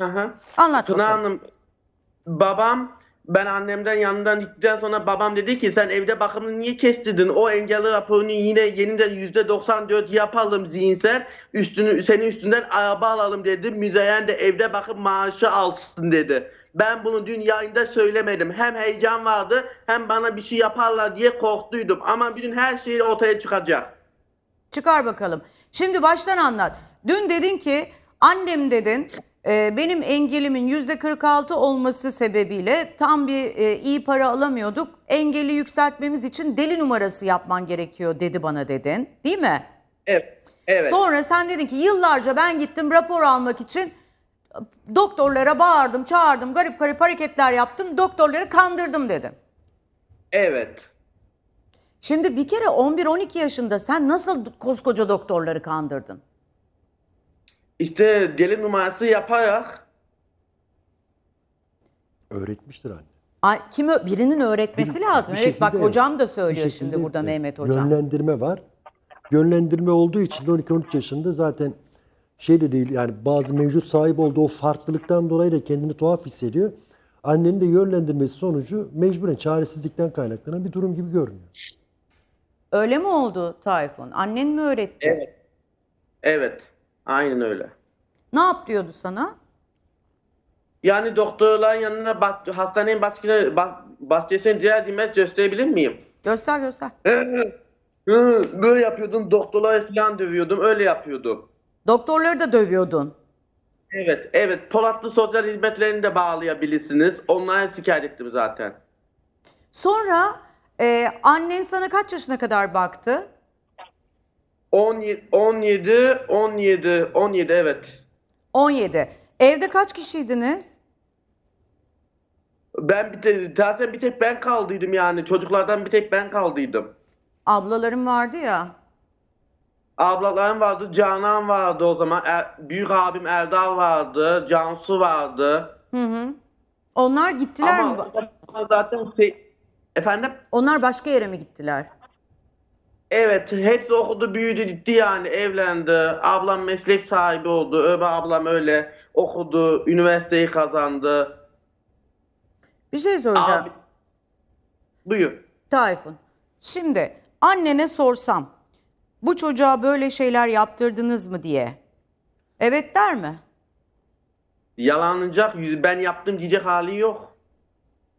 Aha. Anlat Tuna bakalım. Hanım, babam ben annemden yanından gittikten sonra babam dedi ki sen evde bakımını niye kestirdin? O engelli raporunu yine yeniden yüzde 94 yapalım zihinsel. Üstünü, senin üstünden araba alalım dedi. Müzeyyen de evde bakım maaşı alsın dedi. Ben bunu dün yayında söylemedim. Hem heyecan vardı hem bana bir şey yaparlar diye korktuydum. Ama bir gün her şey ortaya çıkacak. Çıkar bakalım. Şimdi baştan anlat. Dün dedin ki annem dedin benim engelimin yüzde 46 olması sebebiyle tam bir e, iyi para alamıyorduk. Engeli yükseltmemiz için deli numarası yapman gerekiyor dedi bana dedin. Değil mi? Evet. Evet. Sonra sen dedin ki yıllarca ben gittim rapor almak için doktorlara bağırdım, çağırdım, garip garip hareketler yaptım, doktorları kandırdım dedin. Evet. Şimdi bir kere 11-12 yaşında sen nasıl koskoca doktorları kandırdın? İşte deli numarası yaparak Öğretmiştir anne. Ay, kim ö- birinin öğretmesi Bir- lazım. bir evet bak şekilde- hocam da bir söylüyor şekilde, şimdi burada e, Mehmet hocam. Yönlendirme var. Yönlendirme olduğu için de 12-13 yaşında zaten şey de değil yani bazı mevcut sahip olduğu o farklılıktan dolayı da kendini tuhaf hissediyor. Annenin de yönlendirmesi sonucu mecburen çaresizlikten kaynaklanan bir durum gibi görünüyor. Öyle mi oldu Tayfun? Annen mi öğretti? Evet. Aynen öyle. Ne yap diyordu sana? Yani doktorların yanına bak, hastanenin bahçesine, bah, bahçesine diğer dimez gösterebilir miyim? Göster göster. Hı, Böyle yapıyordum, doktorları falan dövüyordum, öyle yapıyordum. Doktorları da dövüyordun. Evet, evet. Polatlı sosyal hizmetlerini de bağlayabilirsiniz. Onlara şikayet ettim zaten. Sonra e, annen sana kaç yaşına kadar baktı? 17, 17, 17, 17 evet. 17. Evde kaç kişiydiniz? Ben bir tek, zaten bir tek ben kaldıydım yani. Çocuklardan bir tek ben kaldıydım. Ablalarım vardı ya. Ablalarım vardı, Canan vardı o zaman. Er- büyük abim Erdal vardı, Cansu vardı. Hı hı. Onlar gittiler mi? Ama zaman zaten şey, efendim? Onlar başka yere mi gittiler? Evet, hepsi okudu, büyüdü, gitti yani, evlendi. Ablam meslek sahibi oldu. Öbür ablam öyle okudu, üniversiteyi kazandı. Bir şey soracağım. Abi, buyur. Tayfun. Şimdi annene sorsam bu çocuğa böyle şeyler yaptırdınız mı diye. Evet der mi? Yalanlayacak, ben yaptım diyecek hali yok.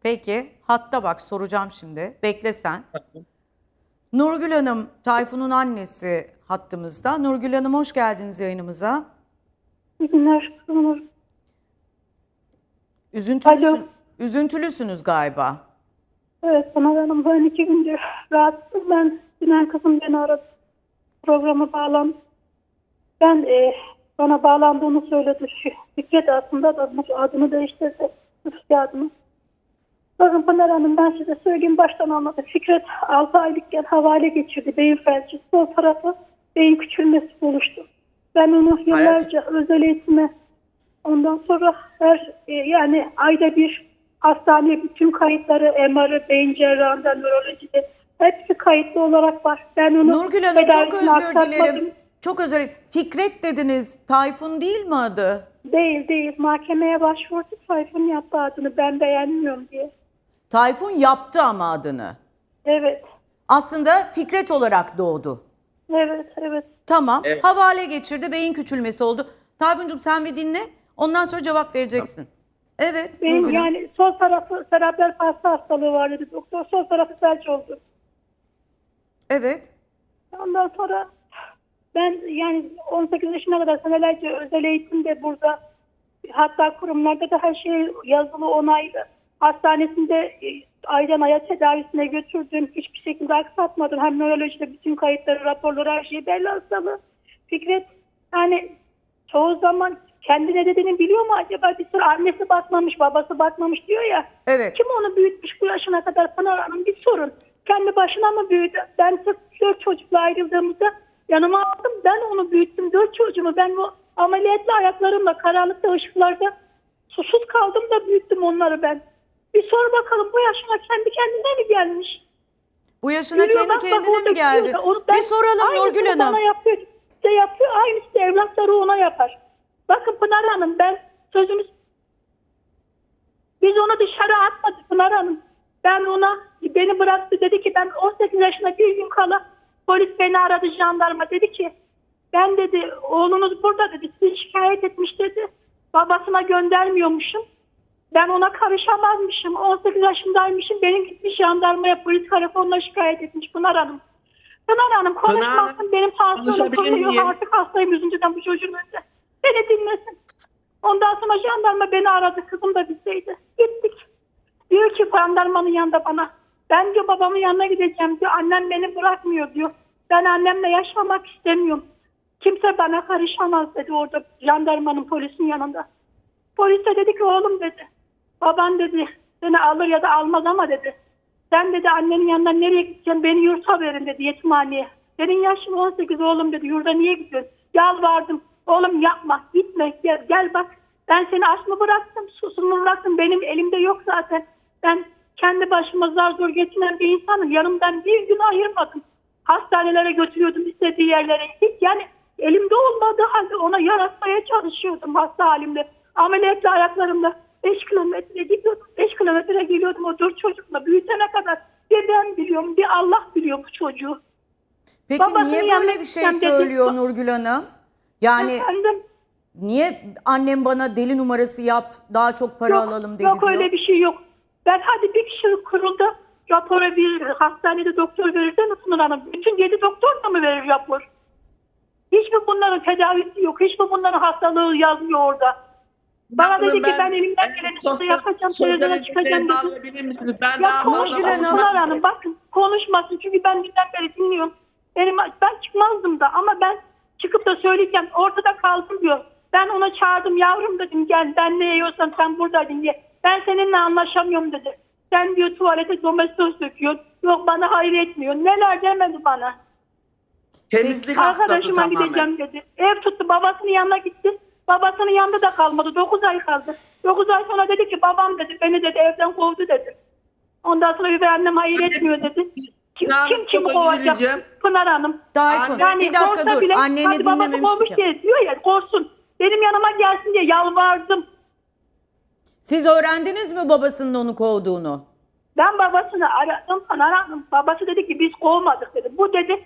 Peki hatta bak soracağım şimdi. Bekle sen. Nurgül Hanım Tayfun'un annesi hattımızda. Nurgül Hanım hoş geldiniz yayınımıza. İyi günler. Üzüntülüsün, Alo. üzüntülüsünüz galiba. Evet Pınar Hanım ben iki gündür rahatsızım. Ben Sinan kızım beni aradı. Programa bağlan. Ben e, bana bağlandığını söyledi. Fikret aslında da adını değiştirdi. Nüfus adını. Bakın Pınar Hanım ben size söyleyeyim baştan anladım. Fikret 6 aylıkken havale geçirdi. Beyin felci. Sol tarafı beyin küçülmesi oluştu. Ben onu yıllarca özel eğitime Ondan sonra her e, yani ayda bir hastaneye bütün kayıtları MR'ı, beyin cerrahında, nörolojide hepsi kayıtlı olarak var. Ben onu Nurgül Hanım çok özür dilerim. Çok özür dilerim. Fikret dediniz. Tayfun değil mi adı? Değil değil. Mahkemeye başvurdu. Tayfun yaptı adını. Ben beğenmiyorum diye. Tayfun yaptı ama adını. Evet. Aslında Fikret olarak doğdu. Evet. Evet. Tamam. Evet. Havale geçirdi. Beyin küçülmesi oldu. Tayfun'cum sen bir dinle. Ondan sonra cevap vereceksin. Evet. Benim Nurgül Hanım. yani sol tarafı serebral palsi hastalığı var dedi doktor. Sol tarafı felç oldu. Evet. Ondan sonra ben yani 18 yaşına kadar senelerce özel eğitimde burada hatta kurumlarda da her şey yazılı onaylı. Hastanesinde e, aydan aya tedavisine götürdüm. Hiçbir şekilde aksatmadım. Hem nörolojide bütün kayıtları, raporları her şeyi belli hastalığı. Fikret yani çoğu zaman kendi ne dediğini biliyor mu acaba? Bir sürü annesi bakmamış, babası bakmamış diyor ya. Evet. Kim onu büyütmüş bu yaşına kadar Pınar Hanım bir sorun. Kendi başına mı büyüdü? Ben dört çocukla ayrıldığımızda yanıma aldım. Ben onu büyüttüm. Dört çocuğumu ben bu ameliyatlı ayaklarımla karanlıkta ışıklarda susuz kaldım da büyüttüm onları ben. Bir sor bakalım bu yaşına kendi kendine mi gelmiş? Bu yaşına Yürüyor, kendi bak bak kendine orada mi geldi? onu ben- Bir soralım aynısını Nurgül Hanım. Bana yapıyor. Size yapıyor. Aynısı da evlatları ona yapar. Bakın Pınar Hanım ben Sözümüz biz onu dışarı atmadık Pınar Hanım. Ben ona beni bıraktı dedi ki ben 18 yaşında bir gün kala polis beni aradı jandarma dedi ki ben dedi oğlunuz burada dedi sizi şikayet etmiş dedi. Babasına göndermiyormuşum. Ben ona karışamazmışım. 18 yaşındaymışım. Benim gitmiş jandarmaya polis karakoluna şikayet etmiş Pınar Hanım. Pınar Hanım konuşmasın. Hanım, Benim tansiyonum miyim? Artık hastayım üzüntüden bu çocuğun önünde. Beni dinlesin. Ondan sonra jandarma beni aradı. Kızım da bizdeydi. Gittik. Diyor ki jandarmanın yanında bana. Ben diyor babamın yanına gideceğim diyor. Annem beni bırakmıyor diyor. Ben annemle yaşamak istemiyorum. Kimse bana karışamaz dedi orada jandarmanın polisin yanında. Polis de dedi ki oğlum dedi. Baban dedi seni alır ya da almaz ama dedi. Sen dedi annenin yanından nereye gideceksin beni yurta verin dedi yetimhaneye. Senin yaşın 18 oğlum dedi yurda niye gidiyorsun? Yalvardım oğlum yapma gitme gel, gel bak. Ben seni aç mı bıraktım susuz mu bıraktım benim elimde yok zaten. Ben kendi başıma zar zor geçinen bir insanım. Yanımdan bir gün ayırmadım. Hastanelere götürüyordum istediği yerlere. Yani elimde olmadığı halde ona yaratmaya çalışıyordum hasta halimde. Ameliyatla ayaklarımla 5 kilometre gidiyordum. 5 kilometre geliyordum o dört çocukla büyütene kadar. Bir ben biliyorum bir Allah biliyor bu çocuğu. Peki Babasının niye böyle bir şey söylüyor Nurgül Hanım? Yani Efendim niye annem bana deli numarası yap daha çok para yok, alalım dedi yok diyor. öyle bir şey yok. Ben hadi bir kişi kurulda rapora bir hastanede doktor verirse nasıl hanım? Bütün yedi doktor da mı verir rapor? Hiç mi bunların tedavisi yok? Hiç mi bunların hastalığı yazmıyor orada? Bana dedi ki ben elimden geleni size yapacağım, televizyona çıkacağım dedi. Ben Ya Hanım- Pınar Hanım bakın konuşmasın çünkü ben dünden beri dinliyorum. Benim, ben çıkmazdım da ama ben çıkıp da söyleyeceğim ortada kaldım diyor. Ben ona çağırdım yavrum dedim gel ben ne yiyorsan sen buradaydın diye. Ben seninle anlaşamıyorum dedi. Sen diyor tuvalete domestos döküyorsun. Yok bana hayır etmiyor. Neler demedi bana. Temizlik hastası Arkadaşıma tamamen. gideceğim dedi. Ev tuttu babasının yanına gitti. Babasının yanında da kalmadı. 9 ay kaldı. 9 ay sonra dedi ki babam dedi beni dedi evden kovdu dedi. Ondan sonra bir annem hayır etmiyor dedi. Kim kim, kim kovacak? Pınar Hanım. Tayfun Yani bir dakika korksa dur bile, anneni hadi babası dinlememiştik. kovmuş ya. diye diyor ya korksun. Benim yanıma gelsin diye yalvardım. Siz öğrendiniz mi babasının onu kovduğunu? Ben babasını aradım Pınar Hanım. Babası dedi ki biz kovmadık dedi. Bu dedi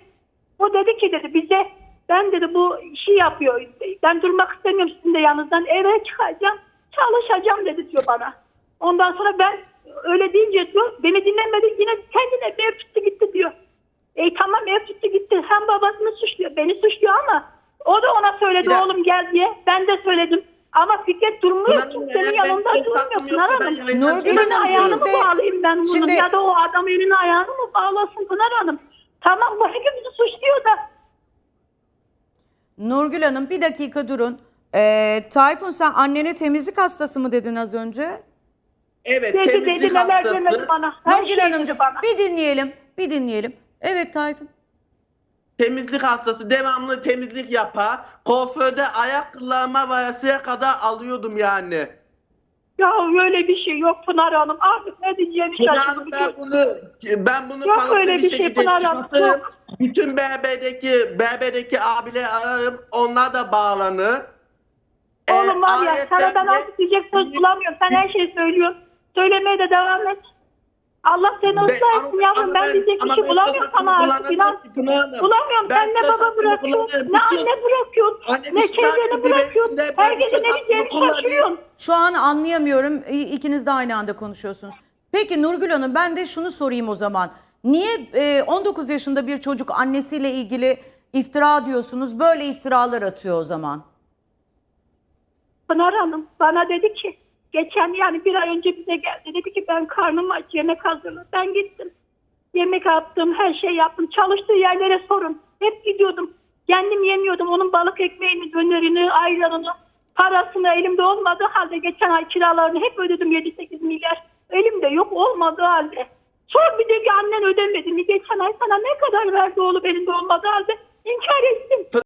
bu dedi ki dedi bize ben dedi bu işi yapıyor. Ben durmak istemiyorum sizin de yanınızdan eve çıkacağım çalışacağım dedi diyor bana. Ondan sonra ben öyle deyince diyor beni dinlemedi yine kendine ev tuttu gitti diyor. E tamam ev tuttu gitti. Hem babasını suçluyor beni suçluyor ama o da ona söyledi dakika. oğlum gel diye. Ben de söyledim. Ama Fikret durmuyor. Pınar Kimsenin ben yanında durmuyor Pınar Hanım. Nurgül. Hanım, ayağını mı bağlayayım ben bunun Şimdi- ya da o adam elini ayağını mı bağlasın Pınar Hanım? Tamam bu hepimizi suçluyor da. Nurgül Hanım bir dakika durun. Ee, Tayfun sen annene temizlik hastası mı dedin az önce? Evet Dedi dedi temizlik neler demedi hastası. bana. Her Nurgül şeyi Hanımcığım dedi bana. bir dinleyelim. Bir dinleyelim. Evet Tayfun. Temizlik hastası devamlı temizlik yapar. Kuaförde ayak kıllarıma varasıya kadar alıyordum yani. Ya öyle bir şey yok Pınar Hanım. Artık ne diyeceğimi Pınar şaşırdım. Hanım, ben bunu ben bunu Yok kanıtlı öyle bir bir şey şekilde Pınar Hanım, çıkartırım. yok. Bütün BB'deki BB'deki abileri ararım. Onlar da bağlanır. Oğlum var ya sana ben artık diyecek söz bulamıyorum. Sen her şeyi söylüyorsun. Söylemeye de devam et. Allah seni ıslah yavrum. Ben diyecek bir şey bulamıyorum sana artık. İnan. Bulamıyorum. Ben ne baba bırakıyorsun, ne anne bırakıyorsun, ne bir bırakıyorsun. Her gece ne diyeceğini şaşırıyorsun. Şu an anlayamıyorum. İkiniz de aynı anda konuşuyorsunuz. Peki Nurgül Hanım ben de şunu sorayım o zaman. Niye e, 19 yaşında bir çocuk annesiyle ilgili iftira diyorsunuz? Böyle iftiralar atıyor o zaman. Pınar Hanım bana dedi ki geçen yani bir ay önce bize geldi. Dedi ki ben karnım aç yemek hazırla. Ben gittim. Yemek yaptım her şey yaptım. Çalıştığı yerlere sorun. Hep gidiyordum. Kendim yemiyordum. Onun balık ekmeğini, dönerini, ayranını, parasını elimde olmadığı halde geçen ay kiralarını hep ödedim 7-8 milyar. Elimde yok olmadığı halde. Sor bir de ki annen ödemedi mi? Geçen ay sana ne kadar verdi oğlum elinde olmadığı halde? İnkar ettim.